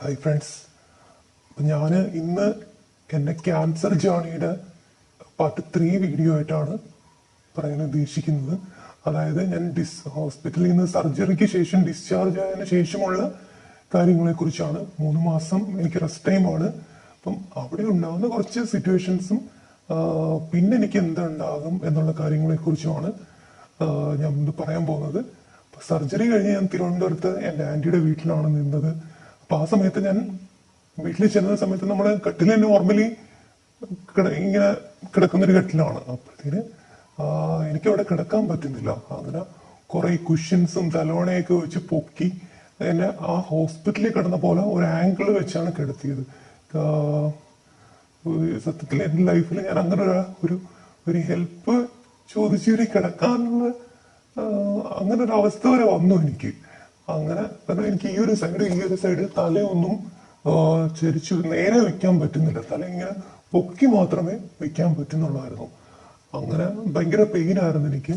Hi friends ഞാൻ ഇന്ന് എന്റെ ക്യാൻസർ ജേണിയുടെ പാർട്ട് ത്രീ വീഡിയോ ആയിട്ടാണ് പറയാൻ ഉദ്ദേശിക്കുന്നത്. അതായത് ഞാൻ ഡിസ് ഹോസ്പിറ്റലിൽ നിന്ന് സർജറിക്ക് ശേഷം ഡിസ്ചാർജ് ആയതിനു ശേഷമുള്ള കാര്യങ്ങളെക്കുറിച്ചാണ്. മൂന്ന് മാസം എനിക്ക് റെസ്റ്റ് ടൈമാണ് അപ്പം അവിടെ ഉണ്ടാകുന്ന കുറച്ച് സിറ്റുവേഷൻസും പിന്നെ എനിക്ക് എന്തുണ്ടാകും എന്നുള്ള കാര്യങ്ങളെക്കുറിച്ചുമാണ് ഞാൻ പറയാൻ പോകുന്നത്. സർജറി കഴിഞ്ഞ് ഞാൻ തിരുവനന്തപുരത്ത് എന്റെ ആന്റിയുടെ വീട്ടിലാണ് നിന്നത്. അപ്പൊ ആ സമയത്ത് ഞാൻ വീട്ടിൽ ചെന്ന സമയത്ത് നമ്മുടെ കട്ടിൽ നോർമലി ഇങ്ങനെ കിടക്കുന്നൊരു കട്ടിലാണ്. അപ്പോഴത്തേന് എനിക്ക് അവിടെ കിടക്കാൻ പറ്റുന്നില്ല. അങ്ങനെ കുറെ കുഷ്യൻസും തലോണയൊക്കെ വെച്ച് പൊക്കി എന്നെ ആ ഹോസ്പിറ്റലിൽ കിടന്ന പോലെ ഒരു ആംഗിൾ വെച്ചാണ് കിടത്തിയത്. സത്യത്തിൽ എന്റെ ലൈഫിൽ ഞാൻ അങ്ങനെ ഒരു ഒരു ഹെൽപ്പ് ചോദിച്ചു കിടക്കാനുള്ള അങ്ങനെ ഒരു അവസ്ഥ വരെ വന്നു എനിക്ക്. അങ്ങനെ കാരണം എനിക്ക് ഈ ഒരു സൈഡ് ഈ ഒരു സൈഡ് തലയൊന്നും ചരിച്ചു നേരെ വെക്കാൻ പറ്റുന്നില്ല. തല ഇങ്ങനെ പൊക്കി മാത്രമേ വെക്കാൻ പറ്റുന്നുള്ളായിരുന്നു. അങ്ങനെ ഭയങ്കര പെയിൻ ആയിരുന്നു എനിക്ക്.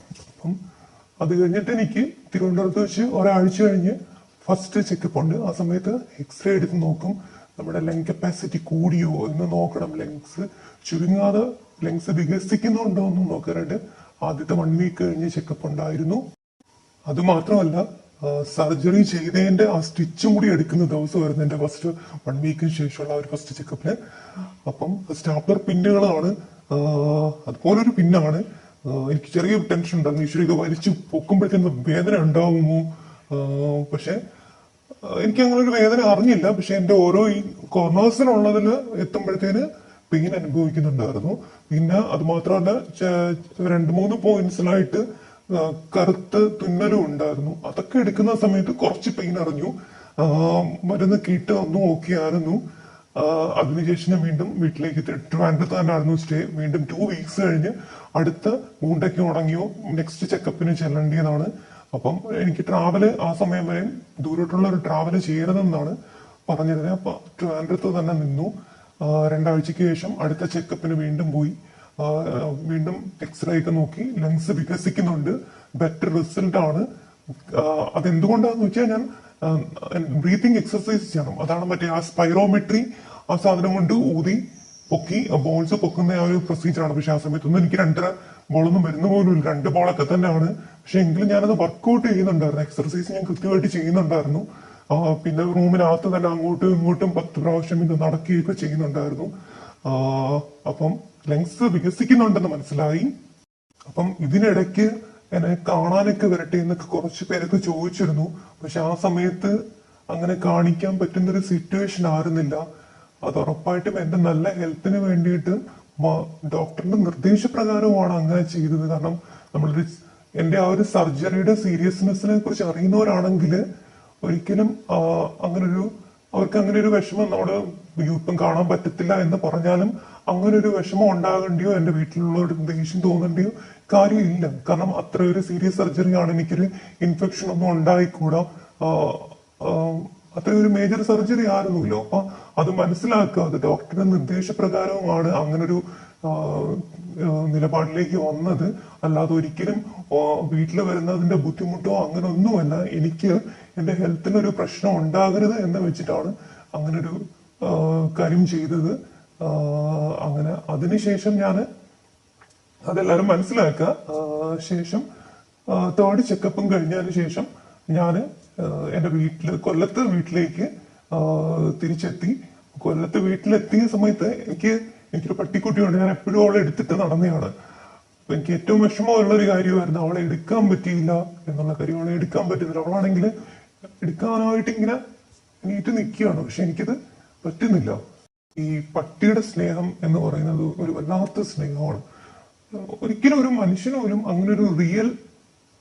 അപ്പം അത് കഴിഞ്ഞിട്ട് എനിക്ക് തിരുവനന്തപുരത്ത് വെച്ച് ഒരാഴ്ച കഴിഞ്ഞ് ഫസ്റ്റ് ചെക്കപ്പ് ഉണ്ട്. ആ സമയത്ത് എക്സ്റേ എടുത്ത് നോക്കും. നമ്മുടെ ലങ് കപ്പാസിറ്റി കൂടിയോ എന്ന് നോക്കണം. ലങ്സ് ചുരുങ്ങാതെ ലങ്സ് വികസിക്കുന്നുണ്ടോ എന്ന് നോക്കാനായിട്ട് ആദ്യത്തെ വൺ വീക്ക് കഴിഞ്ഞ് ചെക്കപ്പ് ഉണ്ടായിരുന്നു. അത് മാത്രമല്ല സർജറി ചെയ്തതിന്റെ ആ സ്റ്റിച്ചും കൂടി എടുക്കുന്ന ദിവസമായിരുന്നു എന്റെ ഫസ്റ്റ് വൺ വീക്കിന് ശേഷമുള്ള ഒരു ഫസ്റ്റ് ചെക്കപ്പിന് അപ്പം സ്റ്റാപ്ലർ പിന്നുകളാണ് അതുപോലൊരു പിന്നാണ്. എനിക്ക് ചെറിയ ടെൻഷൻ ഉണ്ടായിരുന്നു. ഈശ്വര ഇത് വലിച്ചു പൊക്കുമ്പോഴത്തേന് വേദന ഉണ്ടാവുമോ? പക്ഷേ എനിക്ക് അങ്ങനെ ഒരു വേദന അറിഞ്ഞില്ല. പക്ഷെ എന്റെ ഓരോ ഈ കോർണേഴ്സിനുള്ളതിൽ എത്തുമ്പോഴത്തേന് പെയിൻ അനുഭവിക്കുന്നുണ്ടായിരുന്നു. പിന്നെ അത് മാത്രമല്ല രണ്ട് മൂന്ന് പോയിന്റ്സിലായിട്ട് കറുത്ത തുന്നലും ഉണ്ടായിരുന്നു. അതൊക്കെ എടുക്കുന്ന സമയത്ത് കുറച്ച് പെയിൻ അറിഞ്ഞു. മരുന്ന് കിട്ട് വന്നു ഓക്കെ ആയിരുന്നു. അതിനുശേഷം വീണ്ടും വീട്ടിലേക്ക് ട്രിവാൻഡ്രത്ത് സ്റ്റേ വീണ്ടും ടു വീക്സ് കഴിഞ്ഞ് അടുത്ത മൂണ്ടയ്ക്ക് ഉണങ്ങിയോ നെക്സ്റ്റ് ചെക്കപ്പിന് ചെല്ലേണ്ടതാണ് അപ്പം എനിക്ക് ട്രാവൽ ആ സമയം വരെ ദൂരോട്ടുള്ള ഒരു ട്രാവൽ ചെയ്യരുതെന്നാണ് പറഞ്ഞിരുന്നത് അപ്പൊ ട്രിവാൻഡ്രത്ത് തന്നെ നിന്നു. രണ്ടാഴ്ചക്ക് ശേഷം അടുത്ത ചെക്കപ്പിന് വീണ്ടും പോയി. വീണ്ടും എക്സ്റേ ഒക്കെ നോക്കി ലങ്സ് വികസിക്കുന്നുണ്ട്. ബെറ്റർ റിസൾട്ട് ആണ്. അതെന്തുകൊണ്ടാണെന്ന് വെച്ചാൽ ഞാൻ ബ്രീത്തിങ് എക്സസൈസ് ചെയ്യണം. അതാണ് മറ്റേ ആ സ്പൈറോമെട്രി ആ സാധനം കൊണ്ട് ഊതി പൊക്കി ബോൾസ് പൊക്കുന്ന ആ ഒരു പ്രൊസീജിയറാണ് പക്ഷെ ആ സമയത്തൊന്നും എനിക്ക് രണ്ടര ബോളൊന്നും വരുന്ന പോലും രണ്ട് ബോളൊക്കെ തന്നെയാണ്. പക്ഷെ എങ്കിലും ഞാനത് വർക്കൗട്ട് ചെയ്യുന്നുണ്ടായിരുന്നു. എക്സർസൈസ് ഞാൻ കൃത്യമായിട്ട് ചെയ്യുന്നുണ്ടായിരുന്നു. പിന്നെ റൂമിനകത്ത് തന്നെ അങ്ങോട്ടും ഇങ്ങോട്ടും പത്ത് പ്രാവശ്യം ഇത് നടക്കുകയൊക്കെ ചെയ്യുന്നുണ്ടായിരുന്നു. അപ്പം ലങ്സ് വികസിക്കുന്നുണ്ടെന്ന് മനസ്സിലായി. അപ്പം ഇതിനിടയ്ക്ക് എന്നെ കാണാനൊക്കെ വരട്ടെ എന്നൊക്കെ കുറച്ച് പേരൊക്കെ ചോദിച്ചിരുന്നു. പക്ഷെ ആ സമയത്ത് അങ്ങനെ കാണിക്കാൻ പറ്റുന്നൊരു സിറ്റുവേഷൻ ആയിരുന്നില്ല. അത് ഉറപ്പായിട്ടും എന്റെ നല്ല ഹെൽത്തിന് വേണ്ടിയിട്ട് ഡോക്ടറിന്റെ നിർദ്ദേശപ്രകാരമാണ് അങ്ങനെ ചെയ്തത്. കാരണം നമ്മളൊരു എന്റെ ആ ഒരു സർജറിയുടെ സീരിയസ്നെസ്സിനെ കുറിച്ച് അറിയുന്നവരാണെങ്കിൽ ഒരിക്കലും അങ്ങനൊരു അവർക്ക് അങ്ങനെ ഒരു വിഷമം നമ്മുടെ ഇപ്പം കാണാൻ പറ്റത്തില്ല എന്ന് പറഞ്ഞാലും അങ്ങനെ ഒരു വിഷമം ഉണ്ടാകേണ്ടിയോ എന്റെ വീട്ടിലുള്ളവർക്ക് ദേഷ്യം തോന്നേണ്ടിയോ കാര്യമില്ല. കാരണം അത്ര ഒരു സീരിയസ് സർജറി ആണ് എനിക്കൊരു ഇൻഫെക്ഷൻ ഒന്നും ഉണ്ടായിക്കൂടാ. അത്ര ഒരു മേജർ സർജറി ആയിരുന്നല്ലോ. അപ്പൊ അത് മനസ്സിലാക്കുക. അത് ഡോക്ടറുടെ നിർദ്ദേശപ്രകാരവുമാണ് അങ്ങനൊരു നിലപാടിലേക്ക് വന്നത്. അല്ലാതെ ഒരിക്കലും വീട്ടിൽ വരുന്നതിന്റെ ബുദ്ധിമുട്ടോ അങ്ങനെ ഒന്നുമല്ല എനിക്ക് എന്റെ ഹെൽത്തിനൊരു പ്രശ്നം ഉണ്ടാകരുത് എന്ന് വെച്ചിട്ടാണ് അങ്ങനൊരു ഒരു കാര്യം ചെയ്തത്. അങ്ങനെ അതിനുശേഷം ഞാൻ അതെല്ലാവരും മനസ്സിലാക്കുക. ശേഷം തേർഡ് ചെക്കപ്പും കഴിഞ്ഞതിന് ശേഷം ഞാൻ എന്റെ വീട്ടിൽ കൊല്ലത്ത് വീട്ടിലേക്ക് തിരിച്ചെത്തി. കൊല്ലത്ത് വീട്ടിലെത്തിയ സമയത്ത് എനിക്ക് എനിക്കൊരു പട്ടിക്കുട്ടിയുണ്ട്. ഞാൻ എപ്പോഴും അവളെ എടുത്തിട്ട് നടന്നതാണ് അപ്പൊ എനിക്ക് ഏറ്റവും വിഷമമുള്ള ഒരു കാര്യമായിരുന്നു അവളെ എടുക്കാൻ പറ്റിയില്ല എന്നുള്ള കാര്യം. അവളെ എടുക്കാൻ പറ്റുന്നില്ല അവളാണെങ്കിൽ എടുക്കാനായിട്ട് ഇങ്ങനെ എണീറ്റ് നിൽക്കുകയാണ്. പക്ഷെ എനിക്കത് പറ്റുന്നില്ല. ഈ പട്ടിയുടെ സ്നേഹം എന്ന് പറയുന്നത് ഒരു വല്ലാത്ത സ്നേഹമാണ്. ഒരിക്കലും ഒരു മനുഷ്യനോലും അങ്ങനെ ഒരു റിയൽ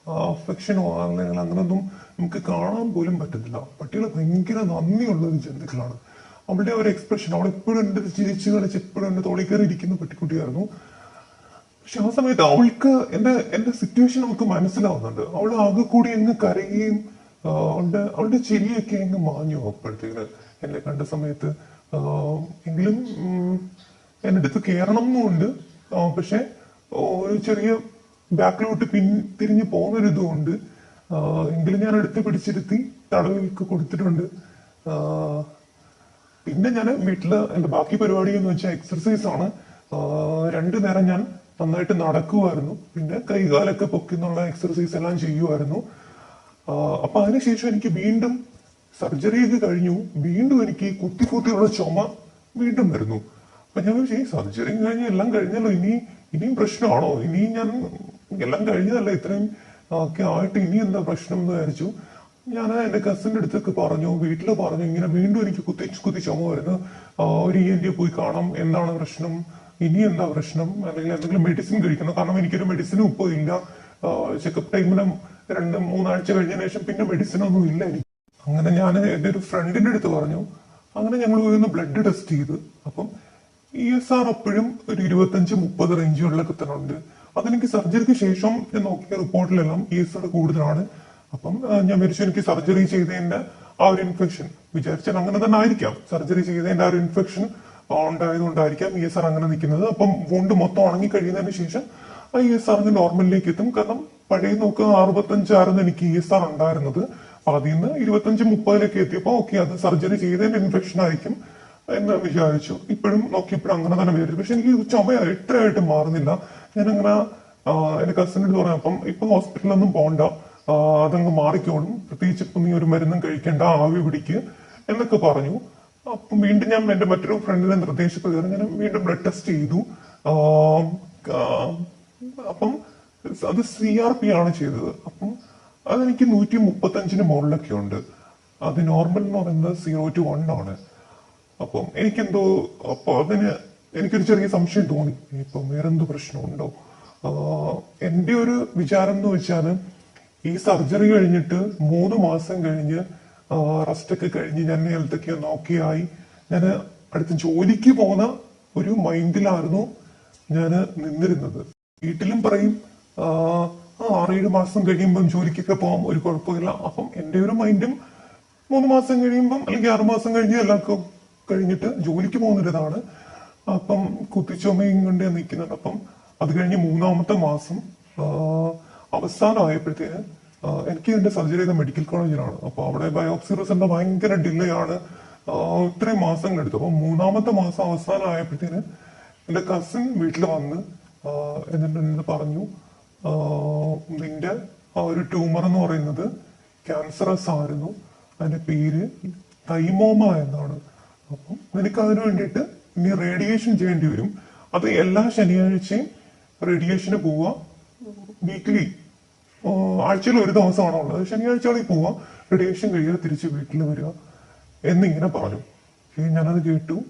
അഫെക്ഷനോ അല്ലെങ്കിൽ അങ്ങനൊന്നും നമുക്ക് കാണാൻ പോലും പറ്റത്തില്ല. പട്ടികൾ ഭയങ്കര നന്ദിയുള്ള ഒരു ജന്തുക്കളാണ്. അവളുടെ ഒരു എക്സ്പ്രഷൻ അവൾ എപ്പോഴും എന്റെ ചിരിച്ചു കളിച്ച് എപ്പോഴും എന്റെ തോളി കയറി ഇരിക്കുന്ന പട്ടിക്കുട്ടിയായിരുന്നു പക്ഷെ ആ സമയത്ത് അവൾക്ക് എന്റെ എന്റെ സിറ്റുവേഷൻ നമുക്ക് മനസ്സിലാവുന്നുണ്ട്. അവൾ ആകെ കൂടി അങ്ങ് കരയുകയും അവളുടെ അവളുടെ ചിരിയൊക്കെ അങ്ങ് മാഞ്ഞു അപ്പോഴത്തേക്ക് എന്നെ കണ്ട സമയത്ത് എങ്കിലും എന്റെ അടുത്ത് കയറണം എന്നുണ്ട് പക്ഷെ ഒരു ചെറിയ ബാക്കിലോട്ട് പിൻ തിരിഞ്ഞു പോകുന്നൊരിതും ഉണ്ട് എങ്കിലും ഞാൻ എടുത്ത് പിടിച്ചിരുത്തി തടവൊക്കെ കൊടുത്തിട്ടുണ്ട്. പിന്നെ ഞാൻ വീട്ടിൽ എന്റെ ബാക്കി പരിപാടി എന്ന് വെച്ചാൽ എക്സർസൈസ് ആണ്. രണ്ടു നേരം ഞാൻ നന്നായിട്ട് നടക്കുമായിരുന്നു പിന്നെ കൈകാലൊക്കെ പൊക്കിന്നുള്ള എക്സർസൈസ് എല്ലാം ചെയ്യുമായിരുന്നു അപ്പൊ അതിനുശേഷം എനിക്ക് വീണ്ടും സർജറി ഒക്കെ കഴിഞ്ഞു. വീണ്ടും എനിക്ക് കുത്തി കുത്തിയുള്ള ചുമ വീണ്ടും വരുന്നു. അപ്പൊ ഞാൻ വിചാരിച്ചു ഈ സർജറി കഴിഞ്ഞ എല്ലാം കഴിഞ്ഞല്ലോ. ഇനി ഇനിയും പ്രശ്നമാണോ? ഇനിയും ഞാൻ എല്ലാം കഴിഞ്ഞതല്ല ഇത്രയും ഒക്കെ ആയിട്ട് ഇനി എന്താ പ്രശ്നം എന്ന് വിചാരിച്ചു. ഞാൻ എന്റെ കസിന്റെ അടുത്തൊക്കെ പറഞ്ഞു വീട്ടിൽ പറഞ്ഞു ഇങ്ങനെ വീണ്ടും എനിക്ക് കുത്തി കുത്തി ചുമ വരുന്നു. ഒരു ഇ എൻ ടി പോയി കാണാം. എന്താണ് പ്രശ്നം? ഇനി എന്താ പ്രശ്നം? അല്ലെങ്കിൽ എന്തെങ്കിലും മെഡിസിൻ കഴിക്കണം? കാരണം എനിക്കൊരു മെഡിസിനും ഇപ്പോൾ ഇല്ല. ചെക്കപ്പ് ടൈമിനും രണ്ട് മൂന്നാഴ്ച കഴിഞ്ഞതിന് ശേഷം പിന്നെ മെഡിസിൻ ഒന്നും ഇല്ല എനിക്ക് അങ്ങനെ ഞാൻ എന്റെ ഒരു ഫ്രണ്ടിന്റെ അടുത്ത് പറഞ്ഞു അങ്ങനെ ഞങ്ങൾ പോയി ബ്ലഡ് ടെസ്റ്റ് ചെയ്ത്. അപ്പം ഇ എസ് ആർ അപ്പോഴും ഒരു ഇരുപത്തഞ്ച് മുപ്പത് റേഞ്ചുകളിലൊക്കെ തന്നെ ഉണ്ട് അതെനിക്ക് സർജറിക്ക് ശേഷം ഞാൻ നോക്കിയ റിപ്പോർട്ടിലെല്ലാം ഇ എസ് ആർ കൂടുതലാണ്. അപ്പം ഞാൻ വിചാരിച്ചു എനിക്ക് സർജറി ചെയ്തതിന്റെ ആ ഒരു ഇൻഫെക്ഷൻ വിചാരിച്ചാൽ അങ്ങനെ തന്നെ ആയിരിക്കാം. സർജറി ചെയ്തതിന്റെ ആ ഒരു ഇൻഫെക്ഷൻ ഉണ്ടായതുകൊണ്ടായിരിക്കാം ഇ എസ് ആർ അങ്ങനെ നിൽക്കുന്നത്. അപ്പം വോണ്ട് മൊത്തം ഉണങ്ങി കഴിയുന്നതിന് ശേഷം ആ ഇ എസ് ആറിന് നോർമലിലേക്ക് എത്തും. കാരണം പഴയ നോക്ക് അറുപത്തഞ്ചായിരുന്നു എനിക്ക് ഇ എസ് ആർ ഉണ്ടായിരുന്നത്. അതിൽ നിന്ന് ഇരുപത്തഞ്ച് മുപ്പതിലേക്ക് എത്തിയപ്പോ ഓക്കെ അത് സർജറി ചെയ്തതിന്റെ ഇൻഫെക്ഷൻ ആയിരിക്കും എന്ന് വിചാരിച്ചു. ഇപ്പോഴും നോക്കിയപ്പോഴും അങ്ങനെ തന്നെ വിചാരിച്ചു പക്ഷെ എനിക്ക് ചുമ എത്രയായിട്ട് മാറുന്നില്ല. ഞാൻ അങ്ങനെ എന്റെ കസിനോട് പറഞ്ഞു അപ്പം ഇപ്പൊ ഹോസ്പിറ്റലൊന്നും പോണ്ട. ആ, അതങ്ങ് മാറിക്കോളും. പ്രത്യേകിച്ച് ഇപ്പൊ നീ ഒരു മരുന്നും കഴിക്കേണ്ട ആവി പിടിക്ക് എന്നൊക്കെ പറഞ്ഞു. അപ്പം വീണ്ടും ഞാൻ എന്റെ മറ്റൊരു ഫ്രണ്ടിന്റെ നിർദ്ദേശപ്രകാരം ഞാൻ വീണ്ടും ബ്ലഡ് ടെസ്റ്റ് ചെയ്തു. അപ്പം അത് സി ആർ പി ആണ് ചെയ്തത്. അപ്പം അതെനിക്ക് നൂറ്റി മുപ്പത്തഞ്ചിന് മുകളിലൊക്കെ ഉണ്ട് അത് നോർമൽ എന്ന് പറയുന്നത് സീറോ ടു വൺ ആണ്. അപ്പം എനിക്കെന്തോ അപ്പൊ അതിന് എനിക്കൊരു ചെറിയ സംശയം തോന്നി. ഇപ്പം വേറെന്തോ പ്രശ്നമുണ്ടോ? എന്റെ ഒരു വിചാരം എന്ന് വെച്ചാൽ ഈ സർജറി കഴിഞ്ഞിട്ട് മൂന്ന് മാസം കഴിഞ്ഞ് റെസ്റ്റ് ഒക്കെ കഴിഞ്ഞ് ഞാൻ ഹെൽത്തൊക്കെ നോക്കിയായി ഞാൻ അടുത്ത ജോലിക്ക് പോകുന്ന ഒരു മൈൻഡിലായിരുന്നു ഞാൻ നിന്നിരുന്നത്. വീട്ടിലും പറയും ആറേഴ് മാസം കഴിയുമ്പം ജോലിക്കൊക്കെ പോകാം ഒരു കുഴപ്പമില്ല. അപ്പം എന്റെ ഒരു മൈൻഡും മൂന്ന് മാസം കഴിയുമ്പം അല്ലെങ്കിൽ ആറ് മാസം കഴിഞ്ഞ് എല്ലാവർക്കും കഴിഞ്ഞിട്ട് ജോലിക്ക് പോകുന്നൊരിതാണ്. അപ്പം കുത്തിച്ചുമയും കൊണ്ട് നിൽക്കുന്നുണ്ട്. അപ്പം അത് കഴിഞ്ഞ് മൂന്നാമത്തെ മാസം അവസാനമായപ്പോഴത്തേന് എനിക്ക് എന്റെ സർജറി ചെയ്ത മെഡിക്കൽ കോളേജിലാണ്. അപ്പോൾ അവിടെ ബയോപ്സി റിസൾട്ട് ഭയങ്കര ഡിലേ ആണ് ഇത്രയും മാസങ്ങൾ എടുത്തു അപ്പൊ മൂന്നാമത്തെ മാസം അവസാനമായപ്പോഴത്തേന് എന്റെ കസിൻ വീട്ടിൽ വന്ന് എന്നിട്ട് പറഞ്ഞു നിന്റെ ആ ഒരു ട്യൂമർ എന്ന് പറയുന്നത് ക്യാൻസറസ് ആയിരുന്നു. അതിന്റെ പേര് തൈമോമ എന്നാണ്. അപ്പം നിനക്ക് അതിനു വേണ്ടിയിട്ട് ഇനി റേഡിയേഷൻ ചെയ്യേണ്ടി വരും. അത് എല്ലാ ശനിയാഴ്ചയും റേഡിയേഷന് പോവുക. വീക്ക്ലി ആഴ്ചയിൽ ഒരു ദിവസമാണോ ഉള്ളത്. ശനിയാഴ്ചകളിൽ പോവുക. റേഡിയേഷൻ കഴിയുക തിരിച്ച് വീട്ടിൽ വരിക എന്നിങ്ങനെ പറഞ്ഞു. ഞാനത് കേട്ടു.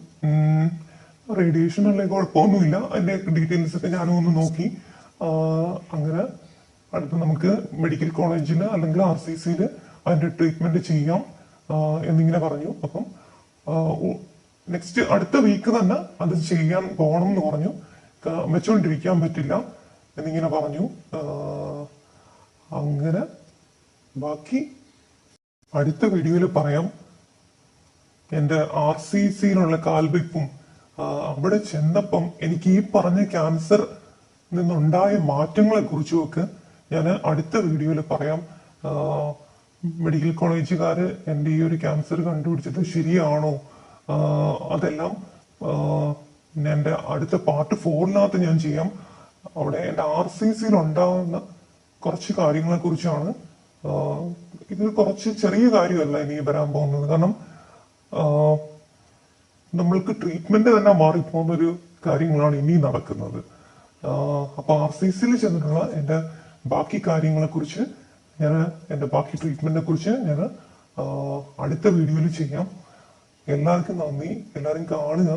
റേഡിയേഷൻ അല്ലെങ്കിൽ കുഴപ്പമൊന്നുമില്ല. അതിന്റെ ഡീറ്റെയിൽസ് ഒക്കെ ഞാനും ഒന്ന് നോക്കി. അങ്ങനെ അടുത്ത് നമുക്ക് മെഡിക്കൽ കോളേജിൽ അല്ലെങ്കിൽ ആർ സി സിയിൽ അതിന്റെ ട്രീറ്റ്മെന്റ് ചെയ്യാം എന്നിങ്ങനെ പറഞ്ഞു. അപ്പം നെക്സ്റ്റ് അടുത്ത വീക്ക് തന്നെ അത് ചെയ്യാൻ പോകണം എന്ന് പറഞ്ഞു വെച്ചുകൊണ്ടിരിക്കാൻ പറ്റില്ല എന്നിങ്ങനെ പറഞ്ഞു. അങ്ങനെ ബാക്കി അടുത്ത വീഡിയോയിൽ പറയാം. എന്റെ ആർ സി സിയിലുള്ള കാൽവയ്പ്പും അവിടെ ചെന്നപ്പം എനിക്ക് ഈ പറഞ്ഞ ക്യാൻസർ നിന്നുണ്ടായ മാറ്റങ്ങളെ കുറിച്ചുമൊക്കെ ഞാൻ അടുത്ത വീഡിയോയിൽ പറയാം. മെഡിക്കൽ കോളേജുകാര് എന്റെ ഈ ഒരു ക്യാൻസർ കണ്ടുപിടിച്ചത് ശരിയാണോ? അതെല്ലാം എന്റെ അടുത്ത പാർട്ട് ഫോറിനകത്ത് ഞാൻ ചെയ്യാം. അവിടെ എന്റെ ആർ സി സിയിൽ ഉണ്ടാകുന്ന കുറച്ച് കാര്യങ്ങളെ കുറിച്ചാണ് ഇത് കുറച്ച് ചെറിയ കാര്യമല്ല ഇനി വരാൻ പോകുന്നത്. കാരണം നമ്മൾക്ക് ട്രീറ്റ്മെന്റ് തന്നെ മാറിപ്പോകുന്ന ഒരു കാര്യങ്ങളാണ് ഇനി നടക്കുന്നത്. ആ, അപ്പൊ ആർ സി സിയിൽ ചെന്നിട്ടുള്ള എന്റെ ബാക്കി കാര്യങ്ങളെ കുറിച്ച് ഞാൻ എന്റെ ബാക്കി ട്രീറ്റ്മെന്റിനെ കുറിച്ച് ഞാൻ അടുത്ത വീഡിയോയിൽ ചെയ്യാം. എല്ലാവർക്കും നന്ദി. എല്ലാവരും കാണുക.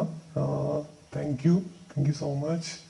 Thank you thank you so much